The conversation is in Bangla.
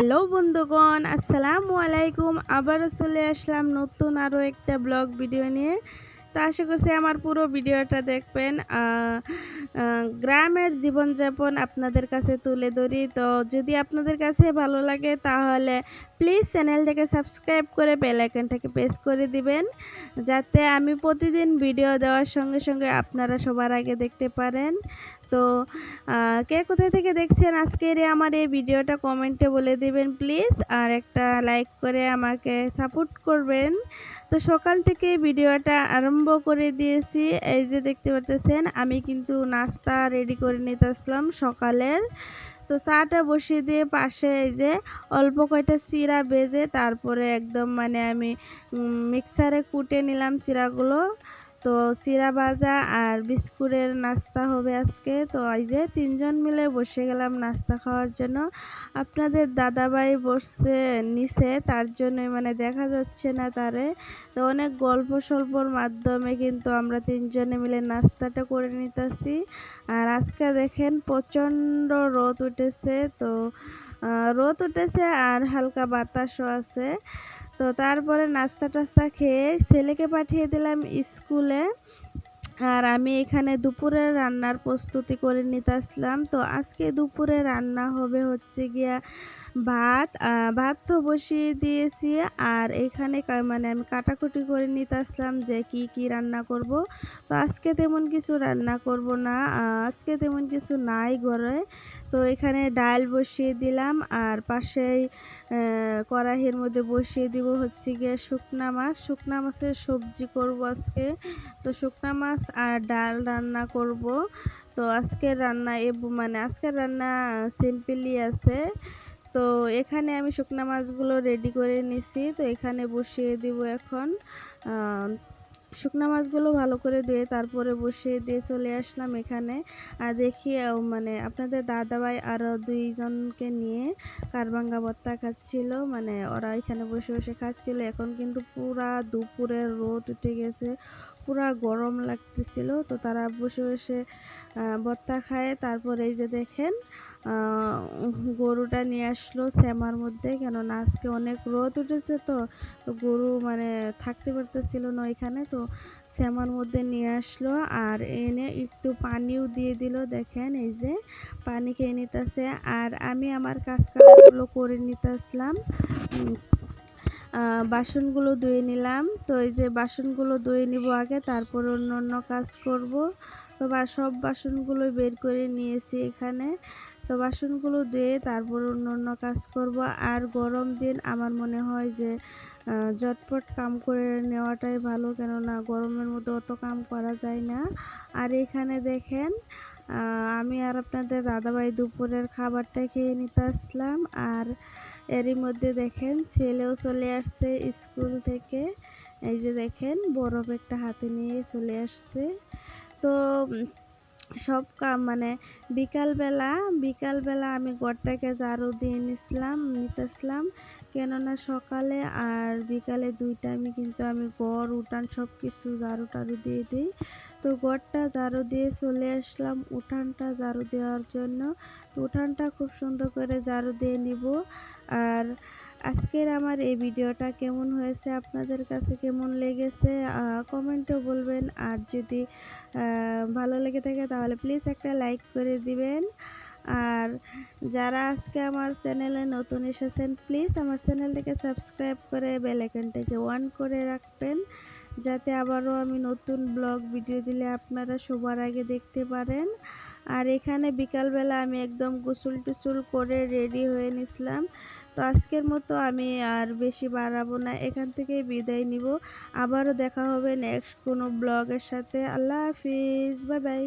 হ্যালো বন্ধুগণ, আসসালামু আলাইকুম। আবারও চলে আসলাম নতুন আরও একটা ব্লগ ভিডিও নিয়ে। তো আশা করছি আমার পুরো ভিডিওটা দেখবেন। গ্রামের জীবনযাপন আপনাদের কাছে তুলে ধরি। তো যদি আপনাদের কাছে ভালো লাগে তাহলে প্লিজ চ্যানেলটাকে সাবস্ক্রাইব করে বেল আইকনটাকে প্রেস করে দিবেন, যাতে আমি প্রতিদিন ভিডিও দেওয়ার সঙ্গে সঙ্গে আপনারা সবার আগে দেখতে পারেন। তো কে কোথায় থেকে দেখছেন আজকের আমার এই ভিডিওটা কমেন্টে বলে দিবেন প্লিজ আর একটা লাইক করে আমাকে সাপোর্ট করবেন। তো সকাল থেকে ভিডিওটা আরম্ভ করে দিয়েছি, এই যে দেখতে পারতেছেন, আমি কিন্তু নাস্তা রেডি করে নিতে আসলাম সকালের। তো চাটা বসিয়ে দিয়ে পাশে এই যে অল্প কয়টা চিরা বেজে তারপরে একদম মানে আমি মিক্সারে কুটে নিলাম চিরাগুলো। তো চিরা ভাজা আর বিস্কুটের নাস্তা হবে আজকে। তো এই যে তিনজন মিলে বসে গেলাম নাস্তা খাওয়ার জন্য। আপনাদের দাদাভাই বসছে নিচে, তার জন্যই মানে দেখা যাচ্ছে না তারে। তো অনেক গল্প স্বল্পর মাধ্যমে কিন্তু আমরা তিনজনে মিলে নাস্তাটা করে নিতেছি। আর আজকে দেখেন প্রচণ্ড রোদ উঠেছে। তো রোদ উঠেছে আর হালকা বাতাসও আছে। তো তারপরে নাস্তা টাস্তা খেয়ে ছেলেকে পাঠিয়ে দিলাম স্কুলে। আর আমি এখানে দুপুরের রান্নার প্রস্তুতি করে নিতে আসলাম। তো আজকে দুপুরে রান্না হবে হচ্ছে গিয়া ভাত ভাত তো বসিয়ে দিয়েছি। আর এখানে মানে আমি কাটাকুটি করে নিতে আসলাম যে কি কি রান্না করব। তো আজকে তেমন কিছু রান্না করব না। আজকে তেমন কিছু নাই ঘরে। তো এখানে ডাল বসিয়ে দিলাম। আর পাশেই কড়াইয়ের মধ্যে বসিয়ে দিব হচ্ছে গিয়ে শুকনা মাছ। শুকনা মাছের সবজি করব আজকে। তো শুকনা মাছ আর ডাল রান্না করব। তো আজকের রান্না এ মানে আজকের রান্না সিম্পলি আছে। তো এখানে আমি শুকনা মাছগুলো রেডি করে নিছি। তো এখানে বসিয়ে দিব এখন শুকনা মাছগুলো ভালো করে ধুয়ে তারপরে বসিয়ে দিয়ে চলে আসলাম এখানে। আর দেখি মানে আপনাদের দাদাভাই আরও দুইজনকে নিয়ে কারবাঙ্গা ভর্তা খাচ্ছিল। মানে ওরা এখানে বসে বসে খাচ্ছিল। এখন কিন্তু পুরা দুপুরের রোদ উঠে গেছে। পুরা গরম লাগতেছিল। তো তারা বসে বসে ভর্তা খায়। তারপরে এই যে দেখেন গরুটা নিয়ে আসলো শ্যামার মধ্যে, কেননা আজকে অনেক রোদ উঠেছে তো গরু মানে থাকতে পারতেছিল না ওইখানে, তো শ্যামার মধ্যে নিয়ে আসলো আর এনে একটু পানিও দিয়ে দিল। দেখেন এই যে পানি খেয়ে নিতেছে আর আমি আমার কাজ কাজগুলো করে নিতে আসলাম বাসনগুলো ধুয়ে নিলাম। তো এই যে বাসনগুলো ধুয়ে নিব আগে, তারপর অন্য অন্য কাজ করব। তো সব বাসনগুলো বের করে নিয়েছি এখানে। তো বাসনগুলো ধুয়ে তারপর অন্য অন্য কাজ করব। আর গরম দিন আমার মনে হয় যে ঝটপট কাম করে নেওয়াটাই ভালো। কেননা গরমের মধ্যে অত কাম করা যায় না। আর এখানে দেখেন আমি আর আপনাদের দাদাভাই দুপুরের খাবারটা খেয়ে নিতে আসলাম। আর এরই মধ্যে দেখেন, ছেলেও চলে আসছে স্কুল থেকে। এই যে দেখেন, বরফ একটা হাতে নিয়ে চলে আসছে। তো সব কাম মানে বিকালবেলা বিকালবেলা আমি ঘরটাকে ঝাড়ু দিয়ে নিছিলাম, নিতেছিলাম। কেননা সকালে আর বিকালে দুই টাইমে কিন্তু আমি ঘর, উঠান সব কিছু ঝাড়ু টাড়ু দিয়ে দিই। তো ঘরটা ঝাড়ু দিয়ে চলে আসলাম উঠানটা ঝাড়ু দেওয়ার জন্য। তো উঠানটা খুব সুন্দর করে ঝাড়ু দিয়ে নিব। আর আজকের আমার এই ভিডিওটা কেমন হয়েছে, আপনাদের কাছে কেমন লেগেছে কমেন্টও বলবেন। আর যদি ভালো লেগে থাকে তাহলে প্লিজ একটা লাইক করে দিবেন। আর যারা আজকে আমার চ্যানেলে নতুন এসেছেন প্লিজ আমার চ্যানেলটাকে সাবস্ক্রাইব করে বেল আইকনটাকে অন করে রাখবেন। যাতে আবারও আমি নতুন ব্লগ ভিডিও দিলে আপনারা সবার আগে দেখতে পারেন। আর এখানে বিকালবেলা আমি একদম গোসল টুসুল করে রেডি হয়ে নিছিলাম। তো আজকের মতো আমি আর বেশি বাড়াবো না, এখান থেকে বিদায় নিব। আবারও দেখা হবে নেক্সট কোনো ব্লগের সাথে। আল্লাহ হাফিজ বাই বাই